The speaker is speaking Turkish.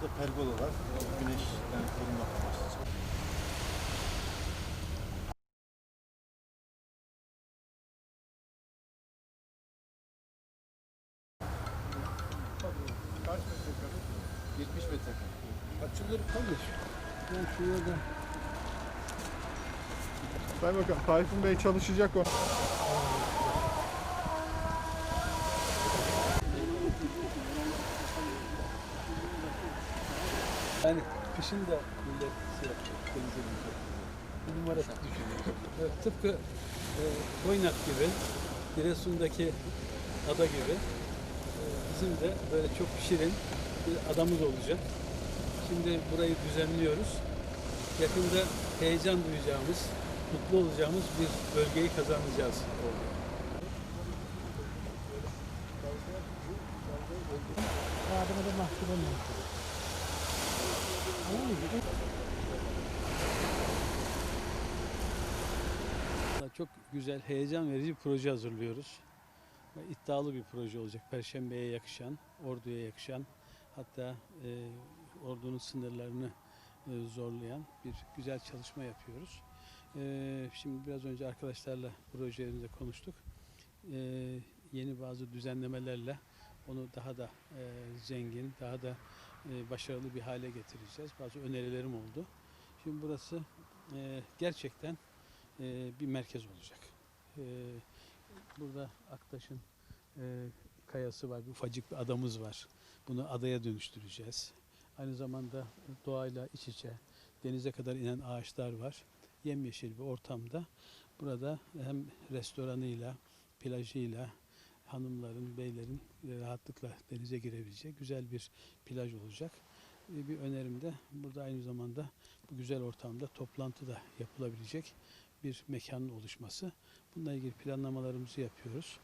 pergolalar güneşten korunmak amaçlı. Kaç metrekare? 70 metrekare. Açılır kalır. Ben şuraya da... Sayın Bakan, Tayfun Bey çalışacak o. Yani kışın da millet şey yapıyor, denize gidiyor. Bir numara düşünüyor. Evet, tıpkı e, Koynak gibi, Giresun'daki ada gibi e, bizim de böyle çok şirin bir adamız olacak. Şimdi burayı düzenliyoruz. Yakında heyecan duyacağımız, mutlu olacağımız bir bölgeyi kazanacağız orada. Adımı da mahcup olmuyor. Çok güzel, heyecan verici bir proje hazırlıyoruz. İddialı bir proje olacak. Perşembe'ye yakışan, orduya yakışan, hatta e, ordunun sınırlarını e, zorlayan bir güzel çalışma yapıyoruz. E, şimdi biraz önce arkadaşlarla proje üzerinde konuştuk. E, yeni bazı düzenlemelerle onu daha da e, zengin, daha da başarılı bir hale getireceğiz. Bazı önerilerim oldu. Şimdi burası e, gerçekten e, bir merkez olacak. E, burada Aktaş'ın e, kayası var, bir ufacık bir adamız var. Bunu adaya dönüştüreceğiz. Aynı zamanda doğayla iç içe, denize kadar inen ağaçlar var. Yemyeşil bir ortamda. Burada hem restoranıyla, plajıyla, hanımların, beylerin e, rahatlıkla denize girebilecek güzel bir plaj olacak. E, Bir önerim de burada aynı zamanda bu güzel ortamda toplantı da yapılabilecek bir mekanın oluşması. Bununla ilgili planlamalarımızı yapıyoruz.